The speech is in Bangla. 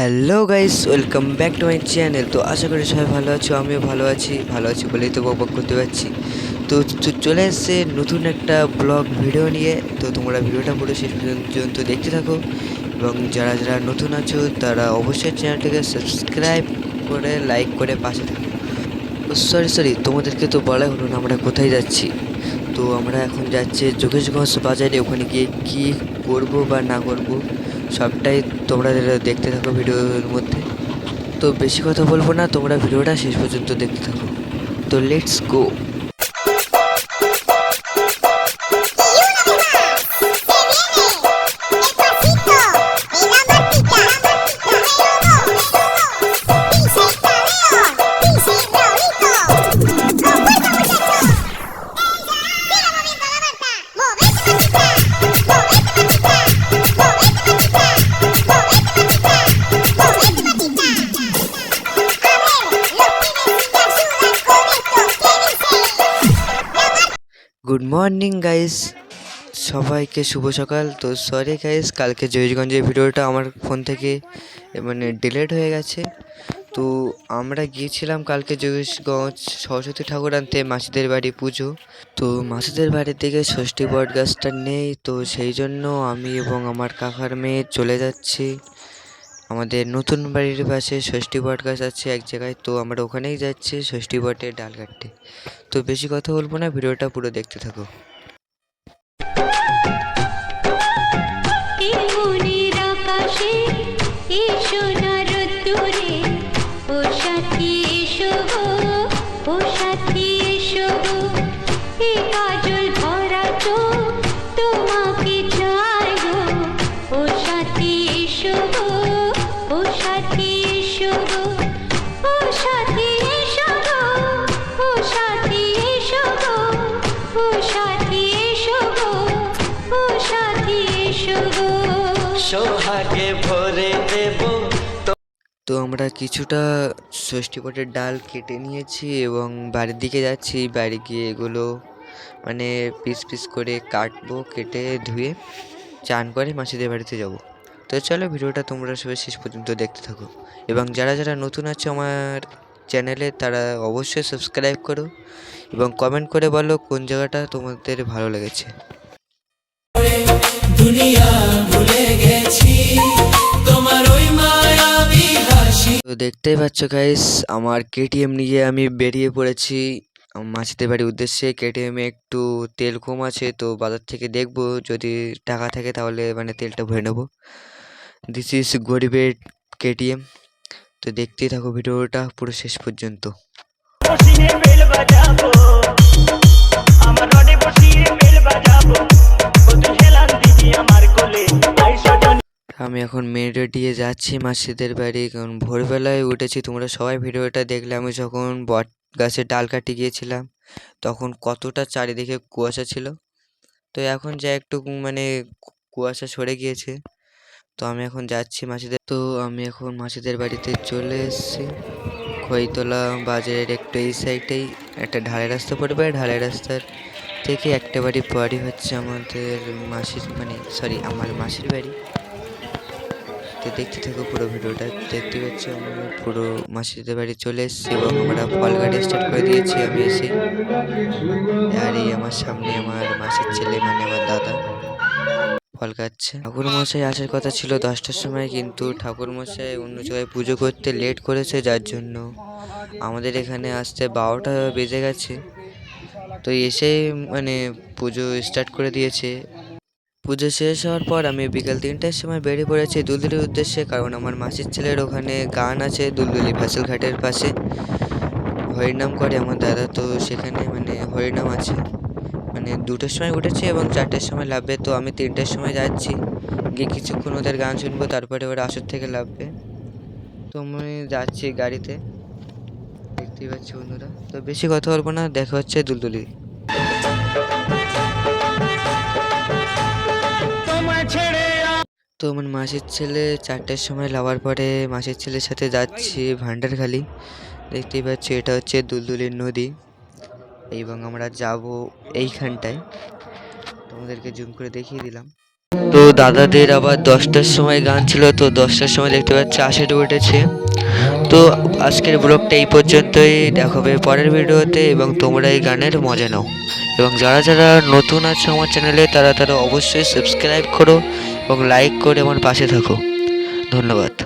Hello guys welcome back to my channel তো আশা করি সবাই ভালো আছো, আমিও ভালো আছি। ভালো আছি বলেই তো বক বক করতে পারছি। তো তো চলে এসছে নতুন একটা ব্লগ ভিডিও নিয়ে। তো তোমরা ভিডিওটা পুরো শেষ পর্যন্ত দেখতে থাকো। এবং যারা যারা নতুন আছো, তারা অবশ্যই চ্যানেলটাকে সাবস্ক্রাইব করে লাইক করে পাশে থাকো। সরি সরি তোমাদেরকে তো বলা হলো না আমরা কোথায় যাচ্ছি। তো আমরা এখন যাচ্ছি যোগেশগঞ্জ বাজারে। ওখানে গিয়ে কী করব বা না করব, সবটাই তোমরা দেখতে থাকো ভিডিওর মধ্যে। তো বেশি কথা বলব না, তোমরা ভিডিওটা শেষ পর্যন্ত দেখতে থাকো। তো let's go good morning guys সবাইকে শুভ সকাল। তো সরি গাইস কালকে জয়গঞ্জের ভিডিওটা আমার ফোন থেকে মানে ডিলেট হয়ে গেছে। তো আমরা গিয়েছিলাম কালকে যোগেশগঞ্জ সরস্বতী ঠাকুর আনতে, মাসিদের বাড়ি পুজো। তো মাসিদের বাড়ির দিকে ষষ্ঠী বট গাছটা নেই, তো সেই জন্য আমি এবং আমার কাকার মেয়ে চলে যাচ্ছি। আমাদের নতুন বাড়ির পাশে ষষ্ঠী বট গাছ আছে এক জায়গায়, তো আমরা ওখানেই যাচ্ছি ষষ্ঠী বটের ডাল কাটতে। তো বেশি কথা বলব না, ভিডিওটা পুরো দেখতে থাকো। আকাশে ও সাথী। সাথী এসো গো ও সাথী এসো গো ও সাথী এসো গো ও সাথী এসো গো ও সাথী এসো গো সোহাগে ভরে দেব। তো আমরা কিছুটা ষষ্ঠী বটের ডাল কেটে নিয়েছি এবং বাড়ির দিকে যাচ্ছি। বাড়ি গিয়ে এগুলো মানে পিস পিস করে কাটবো কেটে ধুয়ে চান করে মাসিদের বাড়িতে যাব। তো চলো ভিডিওটা তোমরা সবাই শেষ পর্যন্ত দেখতে থাকো। এবং যারা যারা নতুন আছো আমার চ্যানেলে তারা অবশ্যই সাবস্ক্রাইব করো এবং কমেন্ট করে বলো কোন জায়গাটা তোমাদের ভালো লেগেছে। দুনিয়া ভুলে গেছি তোমার ওই মায়াবী হাসি। তো দেখতেই পাচ্ছ গাইস আমার কেটিএম নিয়ে আমি বেরিয়ে পড়েছি। মাসিদের বাড়ির উদ্দেশ্যে কেটিএমে একটু তেল কম আছে তো বাজার থেকে দেখব যদি টাকা থাকে তাহলে মানে তেলটা ভরে নেব। দিস ইজ গরিবের কেটিএম তো দেখতেই থাকো ভিডিওটা পুরো শেষ পর্যন্ত। আমি এখন মেন রোডিয়ে যাচ্ছি মাসিদের বাড়ি কারণ ভোরবেলায় উঠেছি। তোমরা সবাই ভিডিওটা দেখলে আমি যখন বট গাছের ডাল কাটি গিয়েছিলাম তখন কতটা চারিদিকে কুয়াশা ছিল। তো এখন যা একটু মানে কুয়াশা সরে গিয়েছে। তো আমি এখন যাচ্ছি মাসিদের। তো আমি এখন মাসিদের বাড়িতে চলে এসেছি। খইতলা বাজারের একটু এই সাইডেই একটা ঢালাই রাস্তা পড়বে ঢালাই রাস্তার থেকে একটা বাড়ি পরই হচ্ছে আমাদের মাসির মানে সরি আমার মাসির বাড়ি। তো দেখতে থাকো পুরো ভিডিওটা। দেখতে পাচ্ছ আমি পুরো মাসিদের বাড়ি চলে এসেছি এবং আমরা ফল গাড়ি স্টার্ট করে দিয়েছি আমি এসে। আর এই আমার সামনে আমার মাসির ছেলে মানে আমার দাদা। ফল খাচ্ছে। ঠাকুর মশাই আসার কথা ছিল দশটার সময় কিন্তু ঠাকুর মশাই অন্য জায়গায় পুজো করতে লেট করেছে যার জন্য আমাদের এখানে আসতে বারোটা বেজে গেছে। তো এসেই মানে পুজো স্টার্ট করে দিয়েছে। পুজো শেষ হওয়ার পর আমি বিকাল তিনটার সময় বেরিয়ে পড়েছি দুলদুলির উদ্দেশ্যে কারণ আমার মাসির ছেলের ওখানে গান আছে দুলদুলি ফ্যাসেল ঘাটের পাশে। হরিনাম করে আমার দাদা তো সেখানে মানে হরিনাম আছে। মানে দুটোর সময় উঠেছি এবং চারটের সময় লাভবে তো আমি তিনটের সময় যাচ্ছি। গিয়ে কিছুক্ষণ ওদের গান শুনব, তারপরে ওরা আসর থেকে লাভবে তো আমি যাচ্ছি গাড়িতে। দেখতেই পাচ্ছি বন্ধুরা। তো বেশি কথা বলব না, দেখা হচ্ছে দুলদুলি। তো আমার মাসির ছেলে চারটের সময় লাভার পরে মাসির ছেলের সাথে যাচ্ছি ভান্ডারখালি। দেখতেই পাচ্ছি এটা হচ্ছে দুলদুলির নদী। এবং আমরা যাব এইখানটায়। তোমাদেরকে জুম করে দেখিয়ে দিলাম। তো দাদাদের আবার দশটার সময় গান ছিল, তো দশটার সময় দেখতে পাচ্ছি আশিটা উঠেছে। তো আজকের ব্লগটা এই পর্যন্তই। দেখাবে পরের ভিডিওতে এবং তোমরা এই গানের মজা নাও। এবং যারা যারা নতুন আছো আমার চ্যানেলে, তারা তারা অবশ্যই সাবস্ক্রাইব করো এবং লাইক করে আমার পাশে থাকো। ধন্যবাদ।